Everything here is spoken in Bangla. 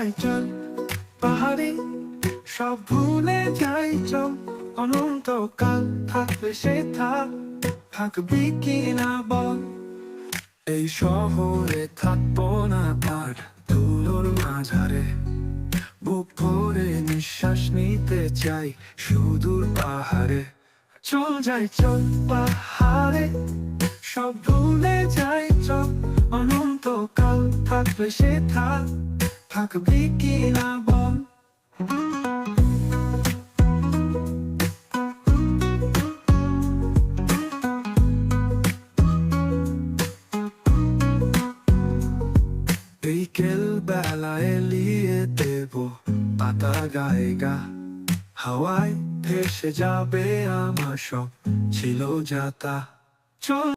যায় চল, পাহাড়ে সব ভুলে যাই চল। অনন্তকাল থাকবে সে থাক, থাকবি কি না বল? এই শহরে থাকব না আর ধুলোর মাঝারে, বুক ভরে নিঃশ্বাস নিতে চাই সুদূর পাহাড়ে। চল যাই চল, পাহাড়ে সব ভুলে যাই চল। অনন্তকাল থাকবে সে থাক বল বিকেল বেলা এলিয়ে দেব পাতা গায়েগা হাওয়ায় ভেসে যাবে আমার সব ছিল যাতা চল